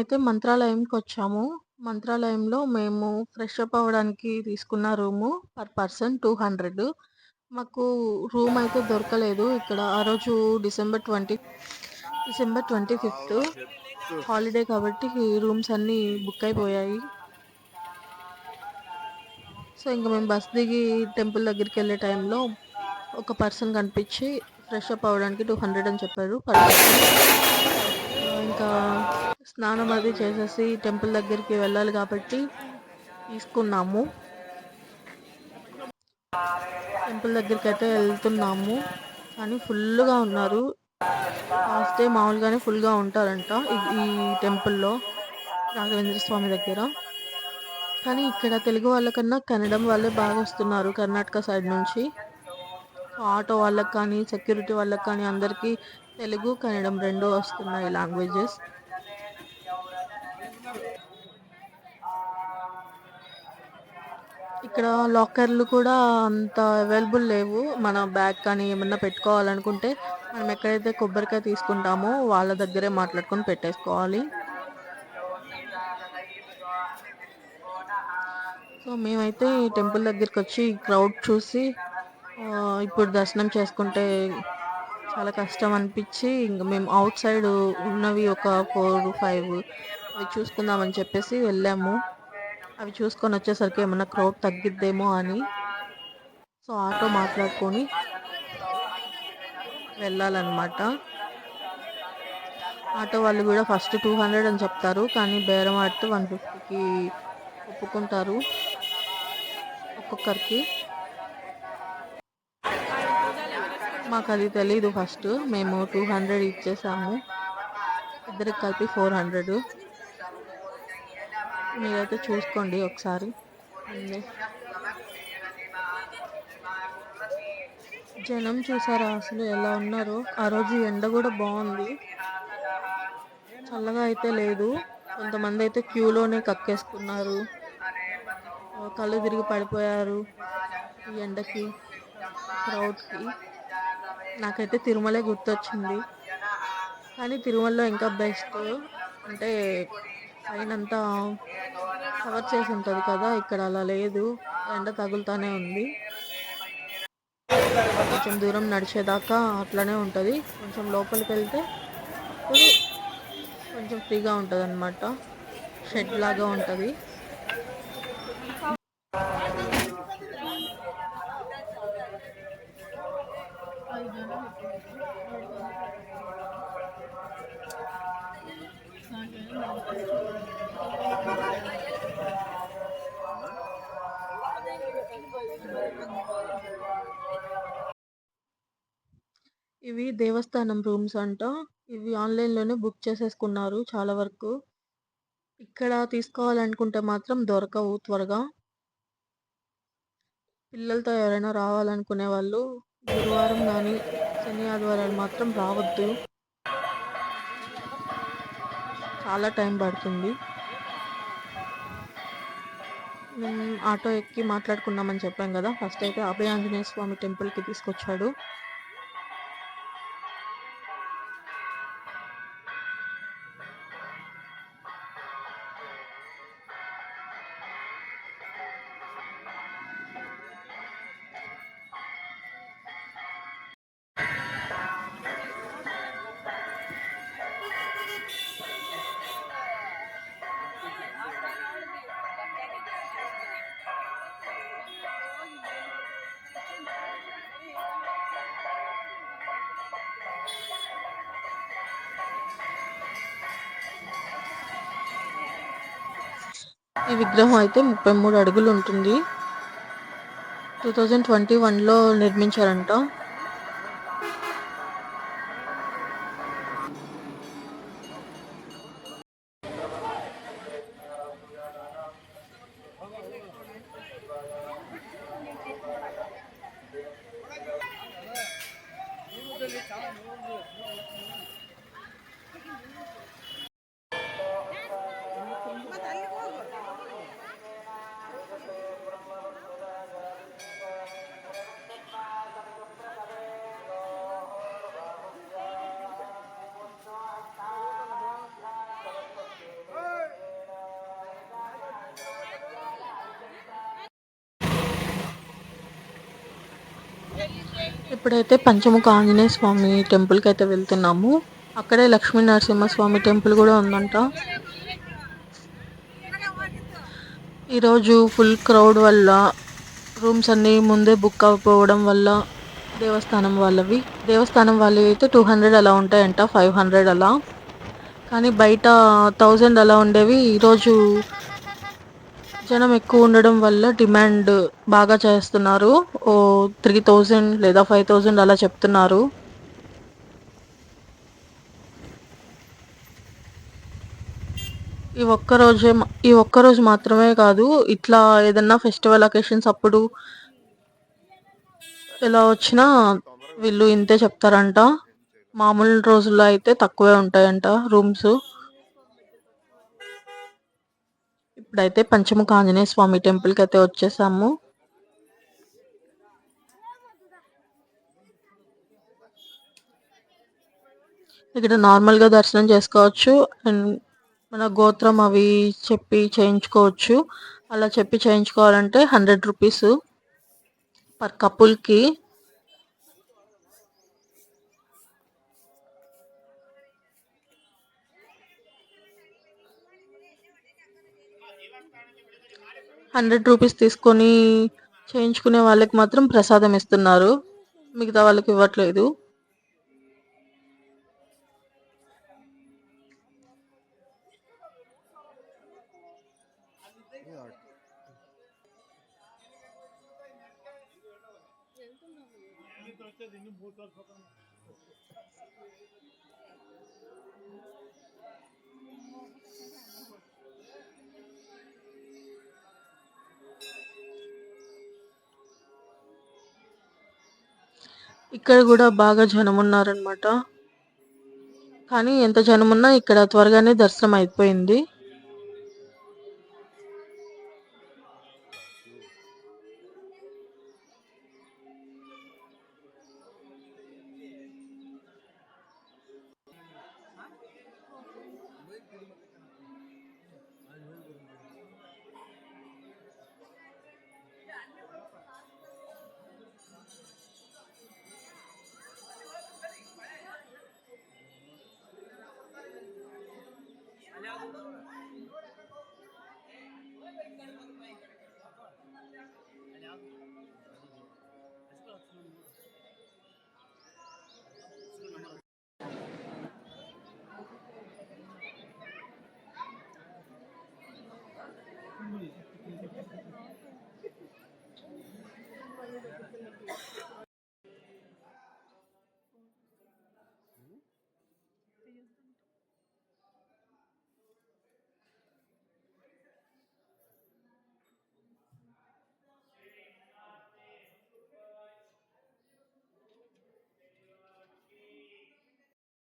అయితే మంత్రాలయంకి వచ్చాము మంత్రాలయంలో మేము ఫ్రెష్ అప్ అవ్వడానికి తీసుకున్న room per person two hundred. మాకు రూమ్ అయితే దొరకలేదు. ఇక్కడ ఆ రోజు December twenty December twenty fifth holiday కాబట్టి రూమ్స్ అన్నీ బుక్ అయిపోయాయి సో ఇంకా మేము బస్ దిగి టెంపుల్ దగ్గరికి వెళ్ళే టైంలో ఒక పర్సన్ కనిపించి ఫ్రెష్ అప్ అవ్వడానికి టూ హండ్రెడ్ అని చెప్పారు పర్ స్నానం అది చేసేసి టెంపుల్ దగ్గరికి వెళ్ళాలి కాబట్టి తీసుకున్నాము. టెంపుల్ దగ్గరికి అయితే వెళ్తున్నాము. కానీ ఫుల్గా ఉన్నారు. లాస్ట్ డే మామూలుగానే ఫుల్గా ఉంటారంట ఈ టెంపుల్లో రాఘవేంద్ర స్వామి దగ్గర. కానీ ఇక్కడ తెలుగు వాళ్ళకన్నా కన్నడం వాళ్ళే బాగా వస్తున్నారు కర్ణాటక సైడ్ నుంచి. ఆటో వాళ్ళకి కానీ సెక్యూరిటీ వాళ్ళకి కానీ అందరికీ తెలుగు కన్నడం రెండు వస్తున్నాయి లాంగ్వేజెస్. ఇక్కడ లాకర్లు కూడా అంత అవైలబుల్ లేవు. మన బ్యాగ్ కానీ ఏమన్నా పెట్టుకోవాలనుకుంటే మనం ఎక్కడైతే కొబ్బరికాయ తీసుకుంటామో వాళ్ళ దగ్గరే మాట్లాడుకొని పెట్టేసుకోవాలి. సో మేమైతే టెంపుల్ దగ్గరికి వచ్చి క్రౌడ్ చూసి ఇప్పుడు దర్శనం చేసుకుంటే చాలా కష్టం అనిపించి ఇంకా మేము అవుట్ సైడ్ ఉన్నవి ఒక ఫోర్ ఫైవ్ అవి చూసుకుందామని చెప్పేసి వెళ్ళాము. అవి చూసుకొని వచ్చేసరికి ఏమన్నా క్రౌడ్ తగ్గిద్దేమో అని. సో ఆటో మాట్లాడుకొని వెళ్ళాలన్నమాట. ఆటో వాళ్ళు కూడా ఫస్ట్ టూ హండ్రెడ్ అని చెప్తారు కానీ బేరం ఆడితే వన్ ఫిఫ్టీకి ఒప్పుకుంటారు ఒక్కొక్కరికి. మాకు అది తెలీదు ఫస్ట్ మేము టూ హండ్రెడ్ ఇచ్చేసాము. ఇద్దరికి కలిపి ఫోర్ హండ్రెడ్ మీరైతే చూసుకోండి ఒకసారి. జనం చూసారా అసలు ఎలా ఉన్నారో? ఆ రోజు ఎండ కూడా బాగుంది. చల్లగా అయితే లేదు. కొంతమంది అయితే క్యూలోనే కక్కేసుకున్నారు. కళ్ళు తిరిగి పడిపోయారు ఈ ఎండకి క్రౌడ్కి. నాకైతే తిరుమలే గుర్తొచ్చింది. కానీ తిరుమలలో ఇంకా బెస్ట్. అంటే పైన అంతా కవర్ చేసి ఉంటుంది కదా ఇక్కడ అలా లేదు. ఎండ తగులుతానే ఉంది. కొంచెం దూరం నడిచేదాకా అట్లనే ఉంటుంది. కొంచెం లోపలికి వెళ్తే కొంచెం ఫ్రీగా ఉంటుంది అనమాట షెడ్ లాగా ఉంటుంది. ఇవి దేవస్థానం రూమ్స్ అంట. ఇవి ఆన్లైన్లోనే బుక్ చేసేసుకున్నారు చాలా వరకు. ఇక్కడ తీసుకోవాలనుకుంటే మాత్రం దొరకవు త్వరగా. పిల్లలతో ఎవరైనా రావాలనుకునే వాళ్ళు గురువారం కానీ శని ఆదివారాలు మాత్రం రావద్దు. చాలా టైం పడుతుంది. ఆటో ఎక్కి మాట్లాడుకున్నామని చెప్పాం కదా. ఫస్ట్ అయితే అభయ ఆంజనేయ స్వామి టెంపుల్కి తీసుకొచ్చాడు. ఈ విగ్రహం అయితే ముప్పై మూడు అడుగులు ఉంటుంది. టూ థౌజండ్ ట్వంటీ వన్లో నిర్మించారంట. ఇప్పుడైతే పంచముఖ ఆంజనేయ స్వామి టెంపుల్కి అయితే వెళ్తున్నాము. అక్కడే లక్ష్మీ నరసింహస్వామి టెంపుల్ కూడా ఉందంట. ఈరోజు ఫుల్ క్రౌడ్ వల్ల రూమ్స్ అన్నీ ముందే బుక్ అవ్వకపోవడం వల్ల దేవస్థానం వాళ్ళవి. దేవస్థానం వాళ్ళవి అయితే టూ హండ్రెడ్ అలా ఉంటాయంట ఫైవ్ హండ్రెడ్ అలా. కానీ బయట థౌజండ్ అలా ఉండేవి. ఈరోజు జనం ఎక్కువ ఉండడం వల్ల డిమాండ్ బాగా చేస్తున్నారు. ఓ త్రీ థౌజండ్ లేదా ఫైవ్ థౌజండ్ అలా చెప్తున్నారు. ఈ ఒక్క రోజే ఈ ఒక్క రోజు మాత్రమే కాదు ఇట్లా ఏదన్నా ఫెస్టివల్ అకేషన్స్ అప్పుడు ఎలా వచ్చినా వీళ్ళు ఇంతే చెప్తారంట. మామూలు రోజుల్లో అయితే తక్కువే ఉంటాయంట రూమ్స్. ఇప్పుడైతే పంచముఖ ఆంజనేయ స్వామి టెంపుల్కి అయితే వచ్చేసాము. ఇక్కడ నార్మల్గా దర్శనం చేసుకోవచ్చు. అండ్ మన గోత్రం అవి చెప్పి చేయించుకోవచ్చు. అలా చెప్పి చేయించుకోవాలంటే హండ్రెడ్ రూపీస్ పర్ కపుల్కి హండ్రెడ్ రూపీస్ తీసుకొని చేయించుకునే వాళ్ళకి మాత్రం ప్రసాదం ఇస్తున్నారు. మిగతా వాళ్ళకి ఇవ్వట్లేదు. ఇక్కడ కూడా బాగా జనం ఉన్నారనమాట కానీ ఎంత జనం ఉన్నా ఇక్కడ త్వరగానే దర్శనం అయిపోయింది.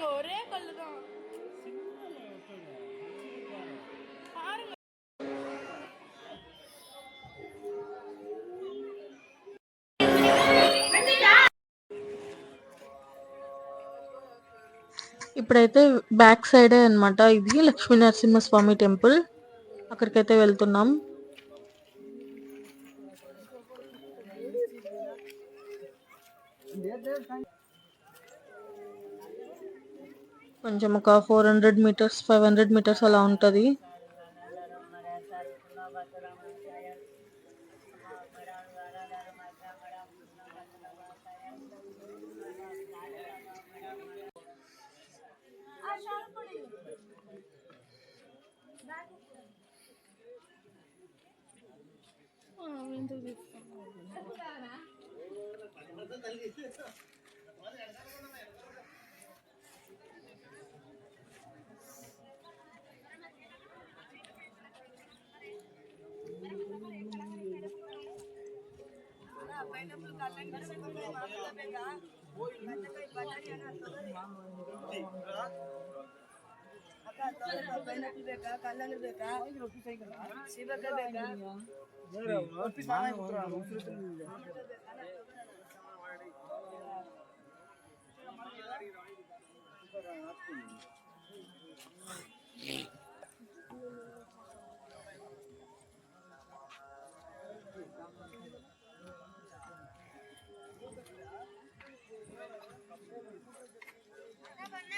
ஒரே கல்லு தான் பாருங்க ఇప్పుడైతే బ్యాక్ సైడే అన్నమాట ఇది లక్ష్మీ నరసింహస్వామి టెంపుల్ అక్కడికైతే వెళ్తున్నాం కొంచెం ఒక four hundred metres five hundred metres అలా ఉంటుంది. ಬೇಕಾ ಕಲ್ಲಲ್ಲಿ ಬೇಕಾ ಶಿವಕ ಬೇಕಾ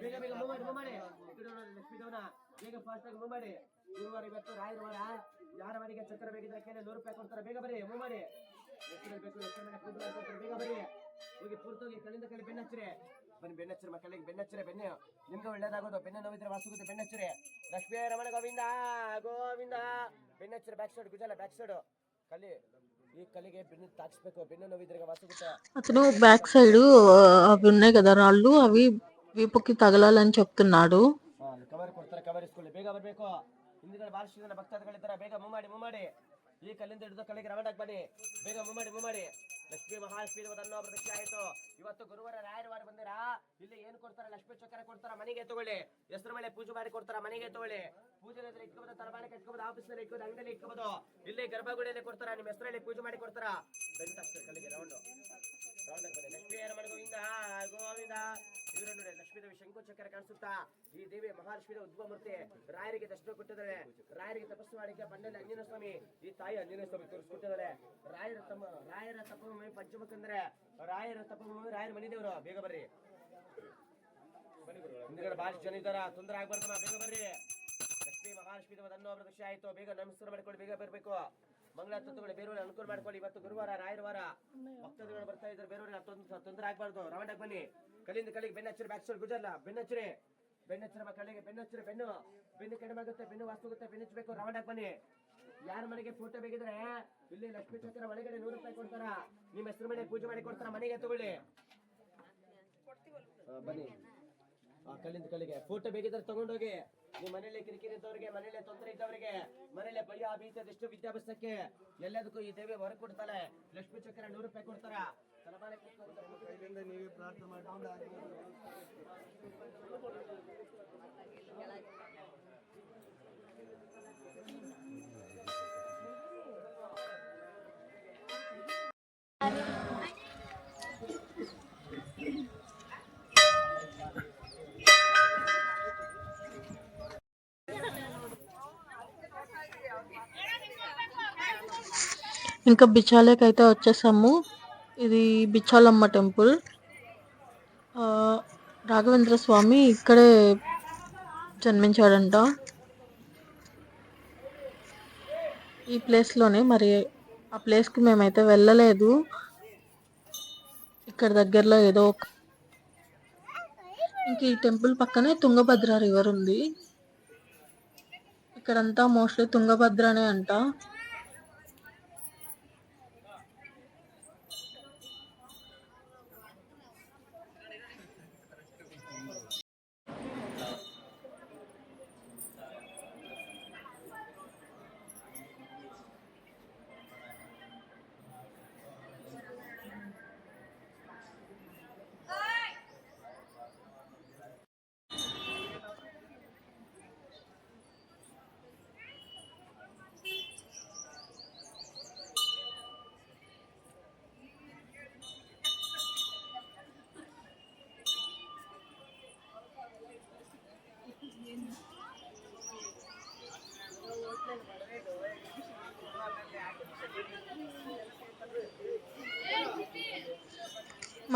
ಬೇಗ ಬೇಗ ಮೂವ್ ಮಾಡಿ ಲಕ್ಷ್ಮೀ ದೇವನ ಬೇಗ ಫಾಸ್ಟ್ ಆಗಿ ಮೂವ್ ಮಾಡಿ ಗುರುವಾರ ಇವತ್ತು ರಾಯರ ವಾರ ಯಾರ ಮನೆಗೆ ಚಕ್ರ ಬೇಕಿದ್ರೆ ಕೇಳಿ ನೂರು ರೂಪಾಯಿ ಕೊಡ್ತಾರೆ ಬೇಗ ಬರ್ರಿ, ಮೂವ್ ಮಾಡಿ. ಲಕ್ಷ್ಮೀ ಬೇಕು ಮಾಡ್ಕೊಡ್ತಾರೆ ಬೇಗ ಬರ್ರಿ ಹೋಗಿ ಪೂರ್ತೋಗಿ ಕಲ್ಲಿಂದ ಕಲಿ ಬೆನ್ನಚ್ಚಿರಿ ಬನ್ನಿ ಬೆನ್ನಚ್ಚಿರಿ ಮಕ್ಕಳಿಗೆ ಬೆನ್ನಚ್ಚಿರಿ ಬೆನ್ನು ನಿಮ್ಗೆ ಒಳ್ಳೇದಾಗೋದು ಬೆನ್ನ ನೋವಿದ್ರೆ ವಾಸುಗುತ್ತೆ ಬೆನ್ನಚ್ಚಿರಿ ಲಕ್ಷ್ಮೀ ರಮಣ ಗೋವಿಂದ ಗೋವಿಂದ ಬೆನ್ನಚ್ಚಿರಿ ಬ್ಯಾಕ್ ಸೈಡ್ ಗುಜಲ ಬ್ಯಾಕ್ ಸೈಡ್ ಕಲಿ ಈ ಕಲಿಗೆ ಬೆನ್ನು ತಾಕ್ಸ್ಬೇಕು ಬೆನ್ನು ನೋವಿದ್ರೆ ವಾಸುಗುತ್ತೆ అతను బ్యాక్ సైడ్ అవి ఉన్నాయి కదా రాళ్ళు అవి వీపుకి తగలాలని చెప్తున్నాడు ಕವರ್ ಕೊಡ್ತಾರೆ ಕವರ್ ಇಸ್ಕೊಳ್ಳಿ ಬೇಗ ಬರಬೇಕು ಹಿಂದ್ಗಡೆ ಬಹಳಷ್ಟು ಜನ ಭಕ್ತಾದಿಗಳಿದ್ದಾರೆ ಬೇಗ ಮೂವ್ ಮಾಡಿ ಮೂವ್ ಮಾಡಿ ಈ ಕಲ್ಲಿಂದ ಹಿಡಿದು ಕಲ್ಲಿಗೆ ರವಾಡಾಗಿ ಬನ್ನಿ ಬೇಗ ಮೂವ್ ಮಾಡಿ ಮೂವ್ ಮಾಡಿ ಲಕ್ಷ್ಮೀ ಮಹಾಲಕ್ಷ್ಮಿ ಅನ್ನೋ ಪ್ರದಕ್ಷಿಣೆ ಆಯ್ತು. ಇವತ್ತು ಗುರುವಾರ ರಾಯರವಾರ ಬಂದಿರಾ? ಇಲ್ಲಿ ಏನು ಕೊಡ್ತಾರ? ಲಕ್ಷ್ಮೀ ಚಕ್ರ ಕೊಡ್ತಾರ? ಮನೆಗೆ ತಗೊಳ್ಳಿ. ಹೆಸರು ಮೇಲೆ ಪೂಜೆ ಮಾಡಿ ಕೊಡ್ತಾರ? ಮನೆಗೆ ತಗೊಳ್ಳಿ. ಪೂಜೆ ಇಟ್ಕೋಬೋದು ತರಬಾಳೆ ಕಟ್ಕೋಬೋದು ಆಫೀಸ್ನಲ್ಲಿ ಇಟ್ಕೋದು ಅಂಗಡಿಯಲ್ಲಿ ಇಟ್ಕೋಬೋದು. ಇಲ್ಲಿ ಗರ್ಭಗುಡಿಯಲ್ಲಿ ಕೊಡ್ತಾರ, ನಿಮ್ಮ ಹೆಸರಲ್ಲಿ ಪೂಜೆ ಮಾಡಿ ಕೊಡ್ತಾರ. ಕಲ್ಲಿಗೆ ರೌಂಡ್ ರೌಂಡ್ ಲಕ್ಷ್ಮೀ ಮಾಡಿ ಗೋವಿಂದ ಗೋವಿಂದ. ಇವರು ನೋಡಿ ಲಕ್ಷ್ಮೀ ದೇವಿ ಶಂಕು ಚಕ್ರ ಕಾಣಿಸುತ್ತಾ? ಈ ದೇವಿ ಮಹಾಲಕ್ಷ್ಮೀದ ಉದ್ಭವ ಮೂರ್ತಿ. ರಾಯರಿಗೆ ದರ್ಶನ ಕೊಟ್ಟಿದ್ದಾರೆ. ರಾಯರಿಗೆ ತಪಸ್ಸು ಮಾಡಿಕೆ ಬಂಡಲ್ಲಿ ಅಂಜನ ಸ್ವಾಮಿ ಈ ತಾಯಿ ಅಂಜನ ಸ್ವಾಮಿ ತೋರಿಸ್ಕೊಟ್ಟಿದ್ದಾರೆ. ರಾಯರ ತಮ್ಮ ರಾಯರ ತಪಭೂಮಿ ಪಂಚಮಕ್ಕಂದ್ರೆ ರಾಯರ ತಪಭೂಮಿ, ರಾಯರ ಮನೆ ದೇವರು ಬೇಗ ಬರ್ರಿ. ಹಿಂದ್ಗಡೆ ಬಹಳಷ್ಟು ಜನ ಇದ್ದಾರ? ತೊಂದರೆ ಆಗ್ಬಾರ್ದಮ್ಮ, ಬೇಗ ಬರ್ರಿ. ಲಕ್ಷ್ಮೀ ಮಹಾಲಕ್ಷ್ಮೀ ಅನ್ನೋ ಪ್ರದಕ್ಷಿಣೆ ಆಯ್ತು ಬೇಗ ನಮಸ್ಕಾರ ಮಾಡ್ಕೊಂಡು ಬೇಗ ಬರ್ಬೇಕು. ಮಂಗಳ ತತ್ವಗಳು ಬೇರೆಯವ್ರಿಗೆ ಅನುಕೂಲ ಮಾಡ್ಕೊಳ್ಳಿ. ಇವತ್ತು ಗುರುವಾರ ರಾಯರವಾರ ಭಕ್ತಾದಿಗಳು ಬರ್ತಾ ಇದ್ದಾರೆ. ಬೇರೆಯವ್ರಿಗೆ ತೊಂದ್ರೆ ತೊಂದರೆ ಆಗ್ಬಾರ್ದು. ರವಾಂಡಾಗಿ ಬನ್ನಿ. ಕಲ್ಲಿಂದ ಕಲ್ಲಿಗೆ ಬೆನ್ನ ಹಚ್ಚಿರಿ, ಬ್ಯಾಕ್ ಸೈಡ್ ಗುಜರ್ಲ ಬೆನ್ನ ಹಚ್ಚಿರಿ. ಬೆನ್ನ ಹಚ್ಚಿರ ಮಕ್ಕಳಿಗೆ ಬೆನ್ನ ಬೆನ್ನು. ಕಡಿಮೆ ಆಗುತ್ತೆ, ಬೆನ್ನು ವಾಸ್ತು ಆಗುತ್ತೆ, ಬೆನ್ನು ಹಚ್ಚಬೇಕು. ರವಾಂಡಾಗಿ ಬನ್ನಿ. ಯಾರ ಮನೆಗೆ ಫೋಟೋ ಬೇಕಿದ್ರೆ, ಇಲ್ಲಿ ಲಕ್ಷ್ಮೀ ಚಕ್ರ ಒಳಗಡೆ ನೂರು ರೂಪಾಯಿ ಕೊಡ್ತಾರ. ನಿಮ್ಮ ಹೆಸರು ಮನೆ ಪೂಜೆ ಮಾಡಿ ಕೊಡ್ತಾರ. ಮನೆಗೆ ತಗೊಳ್ಳಿ. ಬನ್ನಿ. ಆ, ಕಲ್ಲಿಂದ ಕಲ್ಲಿಗೆ. ಫೋಟೋ ಬೇಕಿದ್ರೆ ತಗೊಂಡೋಗಿ. ನಿಮ್ಮ ಮನೇಲಿ ಕಿರಿಕಿರಿ ಇದ್ದವರಿಗೆ ಮನೇಲಿ ತೊಂದರೆ ಇದ್ದವರಿಗೆ ಮನೇಲಿ ಭಯ ಅದೆಷ್ಟು ವಿದ್ಯಾಭ್ಯಾಸಕ್ಕೆ ಎಲ್ಲದಕ್ಕೂ ಈ ದೇವಿ ಹೊರ ಕೊಡ್ತಾಳೆ. ಲಕ್ಷ್ಮೀ ಚಕ್ರ ನೂರು ರೂಪಾಯಿ ಕೊಡ್ತಾರ? ನೀವೇ ಪ್ರಾರ್ಥನೆ ಮಾಡ್ಕೊಂಡು ఇంకా బిచాలేకి అయితే వచ్చేసాము. ఇది బిచాలమ్మ టెంపుల్. రాఘవేంద్ర స్వామి ఇక్కడే జన్మించాడంట. ఈ ప్లేస్లోనే మరి ఆ ప్లేస్కి మేమైతే వెళ్ళలేదు. ఇక్కడ దగ్గరలో ఏదో ఒక ఇంక ఈ టెంపుల్ పక్కనే తుంగభద్ర రివర్ ఉంది. ఇక్కడంతా మోస్ట్లీ తుంగభద్రనే అంట.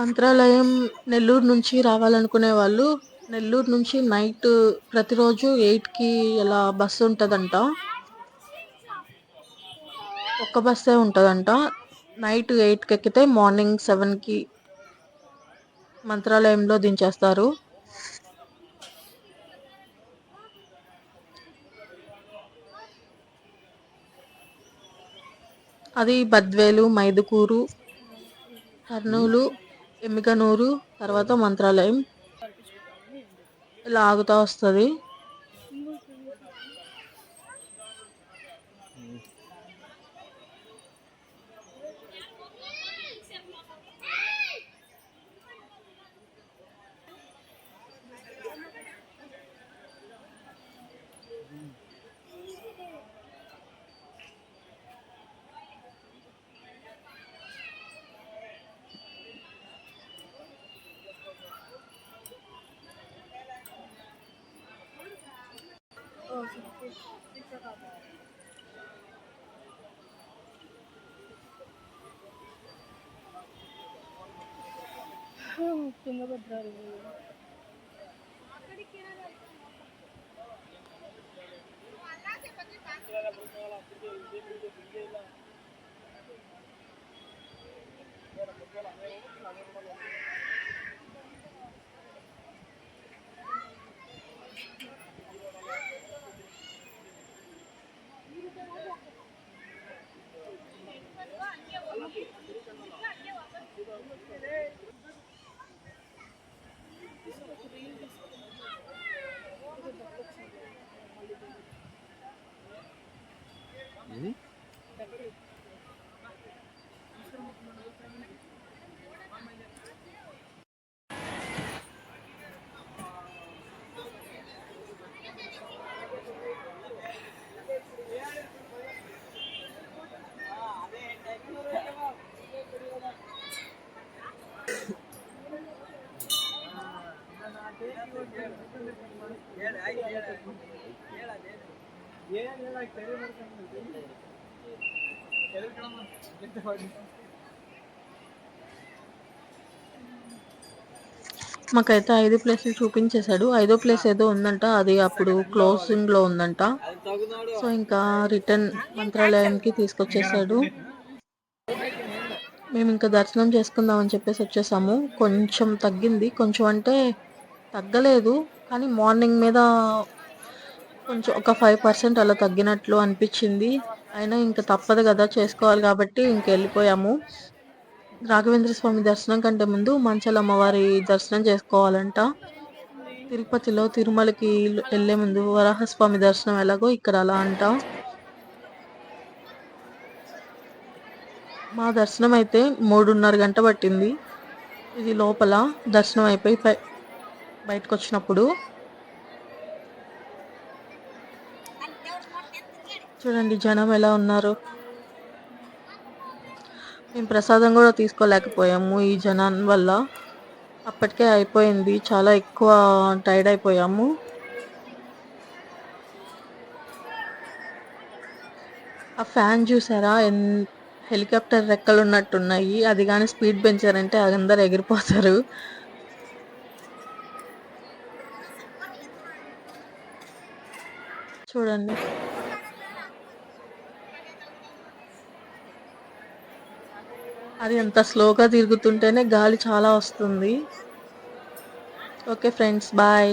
మంత్రాలయం నెల్లూరు నుంచి రావాలనుకునే వాళ్ళు నెల్లూరు నుంచి నైట్ ప్రతిరోజు ఎయిట్కి ఎలా బస్సు ఉంటుందంట. ఒక్క బస్సే ఉంటుందంట. నైట్ ఎయిట్కి ఎక్కితే మార్నింగ్ సెవెన్కి మంత్రాలయంలో దించేస్తారు. అది బద్వేలు మైదుకూరు కర్నూలు ఎమ్మికనూరు తర్వాత మంత్రాలయం. ఇలా ఆగుతూ వస్తుంది. తుంగభద్ర ఇది ಏಳು ಏಳು ಏಳು ಏಳು ಏಳು ಏಳು ಏಳು ಏಳು మాకైతే ఐదు ప్లేసులు చూపించేశాడు. ఐదో ప్లేస్ ఏదో ఉందంట. అది అప్పుడు క్లోజింగ్లో ఉందంట. సో ఇంకా రిటర్న్ మంత్రాలయంకి తీసుకొచ్చేసాడు మేము ఇంకా దర్శనం చేసుకుందాం అని చెప్పేసి వచ్చేసాము. కొంచెం తగ్గింది. కొంచెం అంటే తగ్గలేదు. కానీ మార్నింగ్ మీద కొంచెం ఒక ఫైవ్ పర్సెంట్ అలా తగ్గినట్లు అనిపించింది. అయినా ఇంకా తప్పదు కదా చేసుకోవాలి కాబట్టి ఇంక వెళ్ళిపోయాము. రాఘవేంద్ర స్వామి దర్శనం కంటే ముందు మంచల అమ్మవారి దర్శనం చేసుకోవాలంట. తిరుపతిలో తిరుమలకి వెళ్ళే ముందు వరాహస్వామి దర్శనం ఎలాగో ఇక్కడ అలా అంట. మా దర్శనం అయితే మూడున్నర గంట పట్టింది. ఇది లోపల దర్శనం అయిపోయి బయటకు వచ్చినప్పుడు చూడండి జనం ఎలా ఉన్నారు? మేము ప్రసాదం కూడా తీసుకోలేకపోయాము ఈ జనం వల్ల. అప్పటికే అయిపోయింది చాలా ఎక్కువ టైర్డ్ అయిపోయాము. ఆ ఫ్యాన్ చూసారా? ఎన్ హెలికాప్టర్ రెక్కలు ఉన్నట్టున్నాయి. అది కానీ స్పీడ్ పెంచారంటే అందరు ఎగిరిపోతారు. చూడండి. అది అంత స్లోగా తిరుగుతుంటేనే గాలి చాలా వస్తుంది. Okay friends bye.